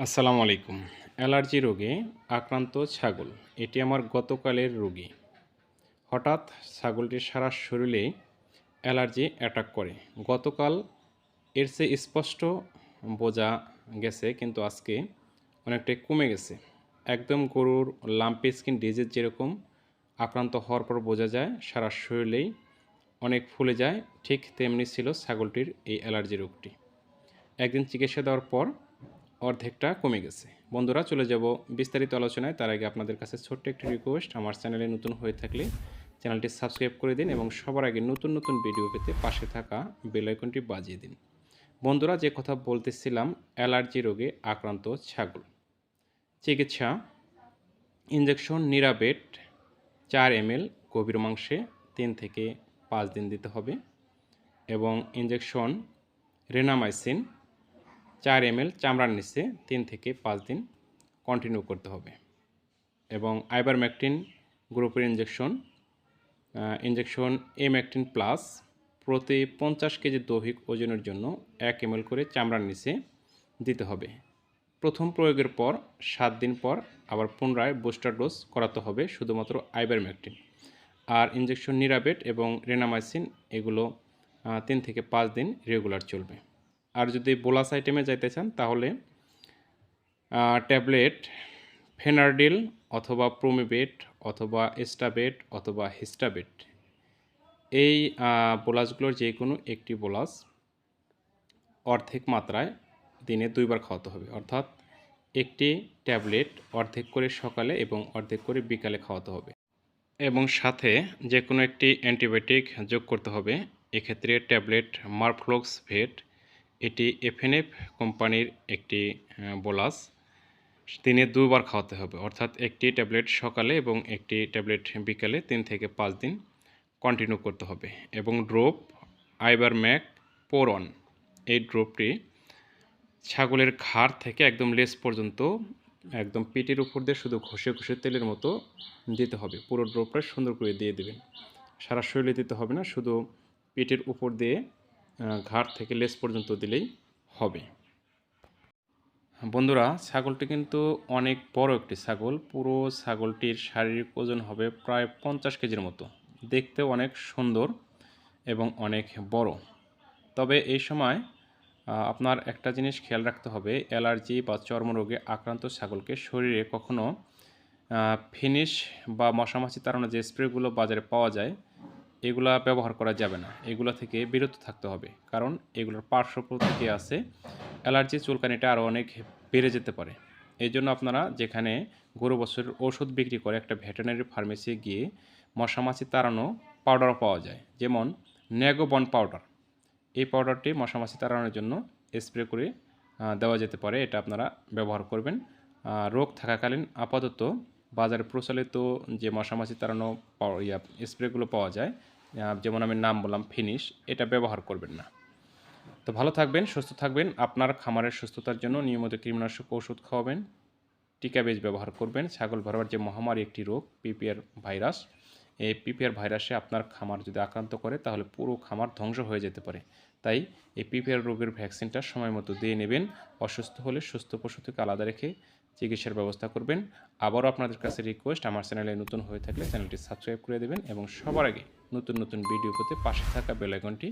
আসসালামু আলাইকুম। অ্যালার্জি রোগে আক্রান্ত ছাগল। এটি আমার গতকালের রোগী। হঠাৎ ছাগলটির সারা শরীরে অ্যালার্জি অ্যাটাক করে। গতকাল এর চেয়ে স্পষ্ট বোঝা গেছে, কিন্তু আজকে অনেকটাই কমে গেছে। একদম গরুর লাম্পি স্কিন ডিজিজ যেরকম আক্রান্ত হওয়ার পর বোঝা যায়, সারা শরীরেই অনেক ফুলে যায়। ঠিক তেমনি ছিল ছাগলটির এই অ্যালার্জি রোগটি। একদিন চিকিৎসা দেওয়ার পর অর্ধেকটা কমে গেছে। বন্ধুরা, চলে যাব বিস্তারিত আলোচনায়। তার আগে আপনাদের কাছে ছোট্ট একটি রিকোয়েস্ট আমার চ্যানেলে নতুন হয়ে থাকলে চ্যানেলটি সাবস্ক্রাইব করে দিন এবং সবার আগে নতুন নতুন ভিডিও পেতে পাশে থাকা বেল আইকনটি বাজিয়ে দিন। বন্ধুরা, যে কথা বলতেছিলাম, অ্যালার্জি রোগে আক্রান্ত ছাগল। চিকিৎসা ইঞ্জেকশন নিরাবেট চার এমএল গভীর মাংসে তিন থেকে পাঁচ দিন দিতে হবে এবং ইঞ্জেকশন রেনামাইসিন চার এমএল চামড়ার নিচে তিন থেকে পাঁচ দিন কন্টিনিউ করতে হবে। এবং আইবারম্যাকটিন গ্রুপের ইঞ্জেকশন ইঞ্জেকশন এম্যাকটিন প্লাস প্রতি পঞ্চাশ কেজি দৈহিক ওজনের জন্য এক এমএল করে চামড়ার নিচে দিতে হবে। প্রথম প্রয়োগের পর সাত দিন পর আবার পুনরায় বুস্টার ডোজ করাতে হবে শুধুমাত্র আইবারম্যাকটিন আর ইঞ্জেকশন নিরাবেট এবং রেনামাইসিন এগুলো তিন থেকে পাঁচ দিন রেগুলার চলবে। আর যদি বোলাস আইটেমে যাইতে চান, তাহলে ট্যাবলেট, ফেনারডিল অথবা প্রোমিবেট অথবা এস্টাবেট অথবা হিস্টাবেট। এই বোলাসগুলোর যে কোনো একটি বোলাস অর্ধেক মাত্রায় দিনে দুইবার খাওয়াতে হবে। অর্থাৎ একটি ট্যাবলেট অর্ধেক করে সকালে এবং অর্ধেক করে বিকালে খাওয়াতে হবে। এবং সাথে যে কোনো একটি অ্যান্টিবায়োটিক যোগ করতে হবে। এক্ষেত্রে ট্যাবলেট মারফ্লক্স ভেট এটি এফএনএফ কোম্পানির একটি বোলাস। দিনে দুবার খাওয়াতে হবে। অর্থাৎ একটি ট্যাবলেট সকালে এবং একটি ট্যাবলেট বিকালে তিন থেকে পাঁচ দিন কন্টিনিউ করতে হবে। এবং ড্রপ, আইবার ম্যাক, পোরন এই ড্রপটি ছাগলের ঘাড় থেকে একদম লেস পর্যন্ত একদম পিঠের উপর দিয়ে শুধু ঘষে ঘষে তেলের মতো দিতে হবে। পুরো ড্রপটা সুন্দর করে দিয়ে দেবেন। সারা শরীরে দিতে হবে না, শুধু পিঠের উপর দিয়ে ঘাড় থেকে লেস পর্যন্ত দিলেই হবে। বন্ধুরা, ছাগলটি কিন্তু অনেক বড় একটি ছাগল। পুরো ছাগলটির শারীরিক ওজন হবে প্রায় পঞ্চাশ কেজির মতো। দেখতে অনেক সুন্দর এবং অনেক বড়। তবে এই সময় আপনার একটা জিনিস খেয়াল রাখতে হবে, অ্যালার্জি বা চর্মরোগে আক্রান্ত ছাগলকে শরীরে কখনো ফিনিশ বা মশামাছি তাড়ানো যে স্প্রেগুলো বাজারে পাওয়া যায় এগুলা ব্যবহার করা যাবে না। এগুলো থেকে বিরত থাকতে হবে। কারণ এগুলোর পার্শ্ব প্রতিক্রিয়া আছে, অ্যালার্জি চুলকানিটা আরও অনেক বেড়ে যেতে পারে। এই জন্য আপনারা যেখানে গরু বছরের ওষুধ বিক্রি করে একটা ভেটেনারি ফার্মেসি গিয়ে মশামাছি তাড়ানো পাউডারও পাওয়া যায়। যেমন ন্যাগোবন পাউডার। এই পাউডারটি মশামাছি তাড়ানোর জন্য স্প্রে করে দেওয়া যেতে পারে। এটা আপনারা ব্যবহার করবেন। রোগ থাকাকালীন আপাতত বাজারে প্রচলিত যে মশামাছি তাড়ানো ইয়া, স্প্রেগুলো পাওয়া যায় যেমন আমি নাম বললাম ফিনিশ এটা ব্যবহার করবেন না। তো ভালো থাকবেন, সুস্থ থাকবেন, আপনার খামারের সুস্থতার জন্য নিয়মিত কীটনাশক ওষুধ খাওয়াবেন, টিকা বেজ ব্যবহার করবেন, ছাগল ভরবার যে মহামারী একটি রোগ, পিপিআর ভাইরাস, এই পিপিআর ভাইরাসে আপনার খামার যদি আক্রান্ত করে, তাহলে পুরো খামার ধ্বংস হয়ে যেতে পারে। তাই এই পিপিআর রোগের ভ্যাকসিনটা সময় মতো দিয়ে নেবেন, অসুস্থ হলে সুস্থ পশু থেকে আলাদা রেখে চিকিৎসার ব্যবস্থা করবেন। আবারও আপনাদের কাছে রিকোয়েস্ট আমার চ্যানেলে নতুন হয়ে থাকলে চ্যানেলটি সাবস্ক্রাইব করে দেবেন এবং সবার আগে নতুন নতুন ভিডিও পেতে পাশে থাকা বেলাইকনটি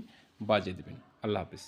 বাজিয়ে দেবেন। আল্লাহ হাফিজ।